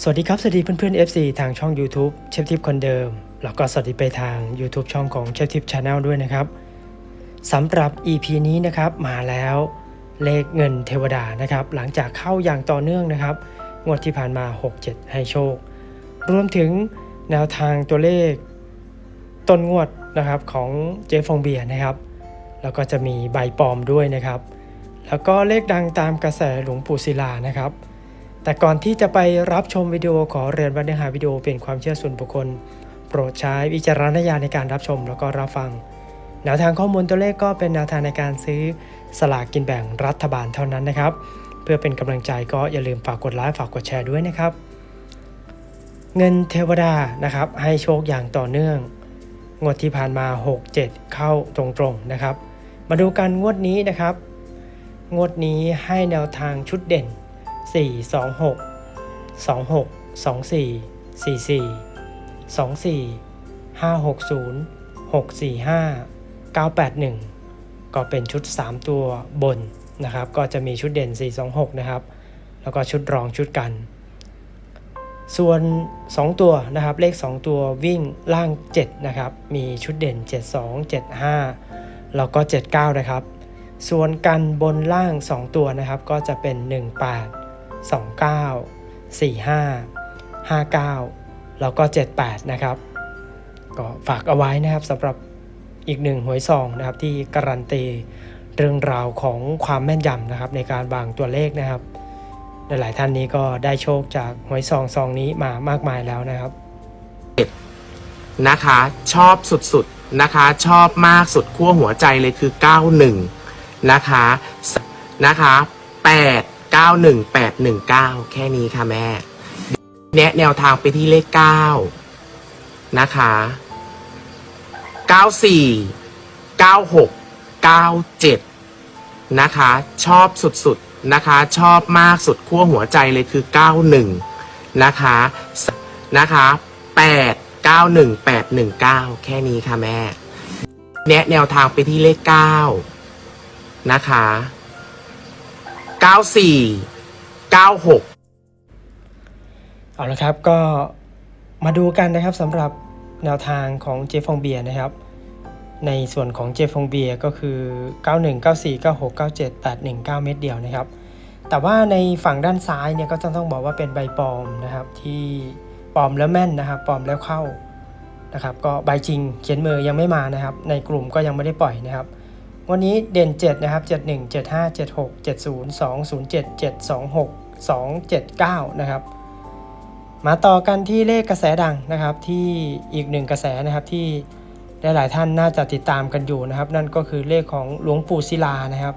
สวัสดีครับ สวัสดีเพื่อนๆ FC ทางช่อง YouTube เชฟทิปคนเดิม แล้วก็สวัสดีไปทาง YouTube ช่องของเชฟทิปชาแนลด้วยนะครับสำหรับ EP นี้นะครับมาแล้วเลขเงินเทวดานะครับ หลังจากเข้าอย่างต่อเนื่องนะครับ งวดที่ผ่านมา 6-7 ให้โชค รวมถึงแนวทางตัวเลขต้นงวดนะครับของเจฟฟองเบียนะครับ แล้วก็จะมีใบปลอมด้วยนะครับ แล้วก็เลขดังตามกระแสหลวงปู่ศิลานะครับ แต่ก่อนที่จะไปรับชมวิดีโอขอเรียนว่าเนื้อหาวิดีโอเป็นความเชื่อส่วนบุคคล โปรดใช้วิจารณญาณในการรับชมแล้วก็รับฟัง แนวทางข้อมูลตัวเลขก็เป็นแนวทางในการซื้อสลากกินแบ่งรัฐบาลเท่านั้นนะครับ เพื่อเป็นกำลังใจก็อย่าลืมฝากกดไลค์ฝากกดแชร์ด้วยนะครับ เงินเทวดานะครับให้โชคอย่างต่อเนื่อง งวดที่ผ่านมา 6-7 เข้าตรงๆนะครับ มาดูกันงวดนี้นะครับ งวดนี้ให้แนวทางชุดเด่น 4 2 6 2 6 2 4 4 4 2 4 5 6 0 6 4 5 9 8 1 ก็เป็นชุด 3 ตัวบนนะครับ ก็จะมีชุดเด่น 4 2 6 นะครับ แล้วก็ชุดรองชุดกัน ส่วน 2 ตัวนะครับ เลข 2 ตัววิ่งล่าง 7 นะครับ มีชุดเด่น 72 75 แล้วก็ 79 นะครับ ส่วนกันบนล่าง 2 ตัวนะครับ ก็จะเป็น 18 29 45 59 แล้วก็ 78 นะครับ ก็ฝากเอาไว้นะครับสำหรับอีกหนึ่งหวยซองนะครับที่การันตีเรื่องราวของความแม่นยำนะครับในการบางตัวเลขนะครับหลายท่านนี้ก็ได้โชคจากหวยซองซองนี้มามากมายแล้วนะครับนะคะชอบสุดๆนะคะชอบมากสุดขั้วหัวใจเลยคือ 91 นะคะนะคะ 8 91 819 แค่นี้ค่ะแม่ แนะแนวทางไปที่เลข 9 นะคะ 94 96 97 นะคะ ชอบสุดๆ นะคะ ชอบมากสุดขั้วหัวใจเลยคือ 91 นะคะ นะคะ 8 91 819 แค่นี้ค่ะแม่ แนะแนวทางไปที่เลข 9 นะคะ 94 96 เอาละครับก็มาดูกันนะครับสำหรับแนวทางของเจฟองเบียร์นะครับ ในส่วนของเจฟองเบียร์ก็คือ 91 94 96 97 819 เม็ดเดียวนะครับ แต่ว่าในฝั่งด้านซ้ายเนี่ยก็ต้องต้องบอกว่าเป็นใบปลอมนะครับที่ปลอมแล้วแม่นนะครับปลอมแล้วเข้านะครับก็ใบจริงเขียนมือยังไม่มานะครับ ในกลุ่มก็ยังไม่ได้ปล่อยนะครับ วันนี้เด่น 7 นะครับ 71 75 76 70 207 726 279 นะครับ มาต่อกันที่เลขกระแสดังนะครับที่อีกหนึ่งกระแสนะครับที่หลายๆท่านน่าจะติดตามกันอยู่นะครับ นั่นก็คือเลขของหลวงปู่ศิลานะครับ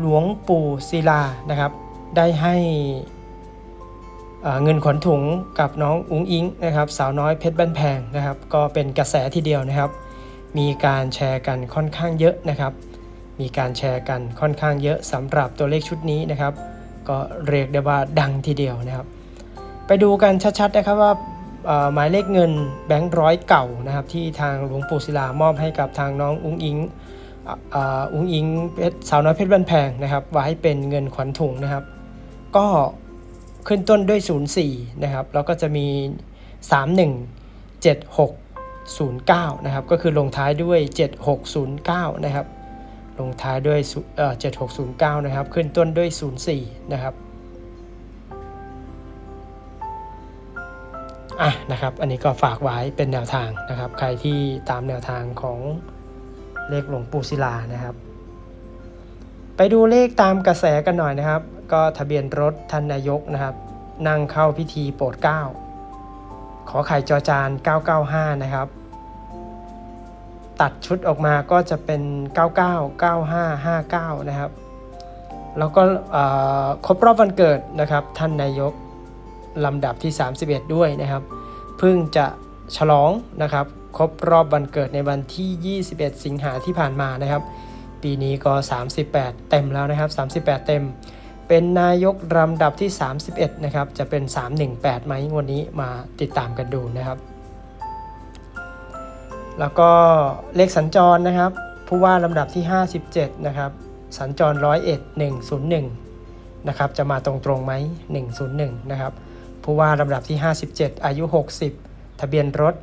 หลวงปู่ศิลานะครับ ได้ให้เเงินขนถุงกับน้องอุ้งอิงนะครับสาวน้อยเพชรบ้านแพงนะครับ ก็เป็นกระแสทีเดียวนะครับ มีการแชร์กันค่อนข้างเยอะนะครับ มีการแชร์กันค่อนข้างเยอะสำหรับตัวเลขชุดนี้นะครับ ก็เรียกได้ว่าดังทีเดียวนะครับ ไปดูกันชัดๆนะครับว่าหมายเลขเงินแบงค์ร้อยเก่านะครับที่ทางหลวงปู่ศิลามอบให้กับทางน้องอุ้งอิงอุ้งอิงเพชรสาวน้อยเพชรบ้านแพงนะครับไว้เป็นเงินขวัญถุงนะครับ ก็ขึ้นต้นด้วย 04 นะครับ แล้วก็จะมี 317609 นะครับ ก็คือลงท้ายด้วย 7609 นะครับ ลงท้ายด้วยศูเอ่อ7609นะครับ ขึ้นต้นด้วย04นะครับอะนะครับ อันนี้ก็ฝากไว้เป็นแนวทางนะครับ ใครที่ตามแนวทางของเลขหลวงปู่ศิลานะครับ ไปดูเลขตามกระแสกันหน่อยนะครับ ก็ทะเบียนรถท่านนายกนะครับ นั่งเข้าพิธีโปรดเก้าขอไข่จอจาน 995 นะครับ ตัดชุดออกมาก็จะเป็น 99 95 59 นะครับ แล้วก็ครบรอบวันเกิดนะครับ ท่านนายกลำดับที่ 31 ด้วยนะครับ เพิ่งจะฉลองนะครับ ครบรอบวันเกิดในวันที่ 21 สิงหาที่ผ่านมานะครับ ปีนี้ก็ 38 เต็มแล้วนะครับ 38 เต็ม เป็นนายกลำดับที่ 31 นะครับ จะเป็น 318ไหมงวันนี้มาติดตามกันดูนะครับ แล้วก็เลขสัญจรนะครับ ผู้ว่าลำดับที่ 57 นะครับ สัญจรร้อยเอ็ด101นะครับ จะมาตรงๆไหม101นะครับ ผู้ว่าลำดับที่ 57 อายุ 60 ทะเบียนรถ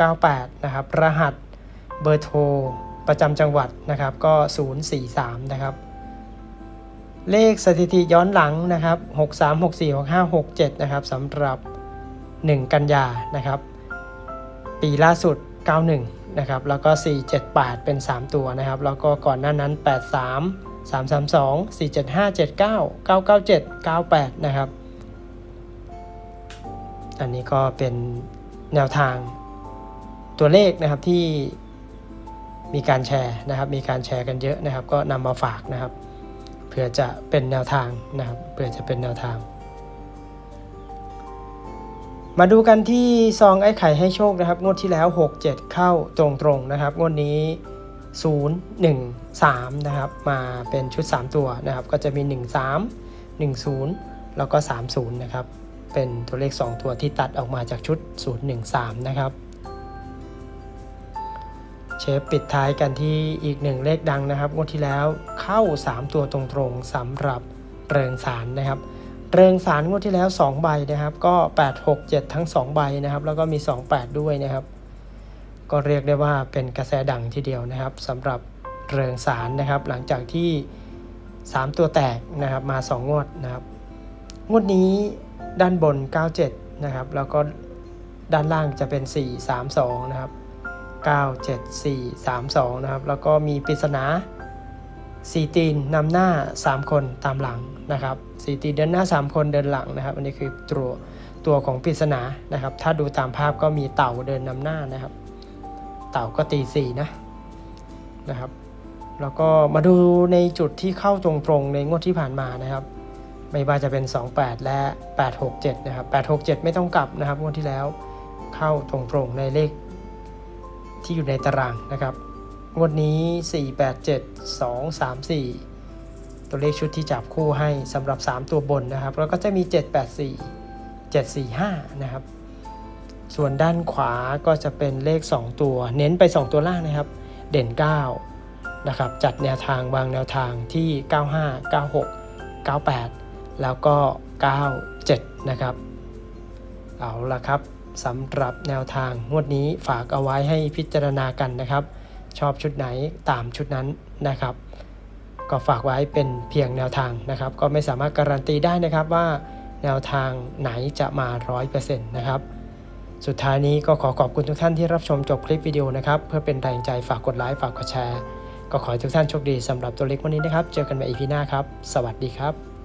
1698 นะครับ รหัสเบอร์โทรประจำจังหวัดนะครับ ก็ 043 นะครับ เลขสถิติย้อนหลังนะครับ 63 64 65 67 นะครับสำหรับ 1 กันยานะครับ ปีล่าสุด 91นะครับแล้วก็ 478 เป็น 3 ตัวนะครับ แล้วก็ก่อนหน้านั้น 83 332 475 79 997 98 นะครับ อันนี้ก็เป็นแนวทางตัวเลขนะครับที่มีการแชร์นะครับ มีการแชร์กันเยอะนะครับ ก็นำมาฝากนะครับ เพื่อจะเป็นแนวทางนะครับ เพื่อจะเป็นแนวทาง มาดูกันที่ซองไอ้ไข่ให้โชคนะครับ งวดที่แล้ว 6 7 เข้าตรงๆนะครับ งวดนี้ 0 1 3 นะครับ มาเป็นชุด 3 ตัวนะครับ ก็จะมี 1 3 1 0 แล้วก็ 3 0 นะครับ เป็นตัวเลข 2 ตัวที่ตัดออกมาจากชุด 0 1 3 นะครับ เชฟปิดท้ายกันที่อีกหนึ่งเลขดังนะครับ งวดที่แล้วเข้า 3 ตัวตรงๆสำหรับเริงสารนะครับ เริงสารงวดที่แล้ว 2 ใบนะครับ ก็ 8 6 7 ทั้ง 2 ใบนะครับ แล้วก็มี 2 8 ด้วยนะครับ ก็เรียกได้ว่าเป็นกระแสดังทีเดียวนะครับสำหรับเริงสารนะครับ หลังจากที่ 3 ตัวแตกนะครับมา 2 งวดนะครับ งวดนี้ด้านบน 97 นะครับ แล้วก็ด้านล่างจะเป็น 4 3 2 นะครับ 9 7 4 3 2 นะครับ แล้วก็มีปริศนา 4ตีนนำหน้า 3 คนตามหลังนะครับ4ตีนเดินหน้า 3 คนเดินหลังนะครับ อันนี้คือตัวตัวของปริศนานะครับ ถ้าดูตามภาพก็มีเต่าเดินนำหน้านะครับ เต่าก็ตี4นะนะครับ แล้วก็มาดูในจุดที่เข้าตรงๆในงวดที่ผ่านมานะครับ ไม่ว่าจะเป็น 28 และ 867 นะครับ 867 ไม่ต้องกลับนะครับงวดที่แล้วเข้าตรงๆในเลขที่อยู่ในตารางนะครับ วดนี้ 4 8 7 2 3 4 ตัวเลขชุดที่จับคู่ให้สำหรับ 3 ตัวบนนะครับ แล้วก็จะมี 7 8 4 7 4 5 นะครับ ส่วนด้านขวาก็จะเป็นเลข 2 ตัว เน้นไป 2 ตัวล่างนะครับ เด่น 9 นะครับ จัดแนวทางวางแนวทางที่ 95 96 98 แล้วก็ 97 นะครับ เอาละครับสำหรับแนวทางงวดนี้ฝากเอาไว้ให้พิจารณากันนะครับ ชอบชุดไหนตามชุดนั้นนะครับ ก็ฝากไว้เป็นเพียงแนวทางนะครับ ก็ไม่สามารถการันตีได้นะครับว่าแนวทางไหนจะมา 100%นะครับสุดท้ายนี้ก็ขอขอบคุณทุกท่านที่รับชมจบคลิปวิดีโอนะครับ เพื่อเป็นแรงใจฝากกดไลค์ฝากกดแชร์ ก็ขอให้ทุกท่านโชคดีสำหรับตัวเล็กวันนี้นะครับ เจอกันใหม่ EP หน้าครับ สวัสดีครับ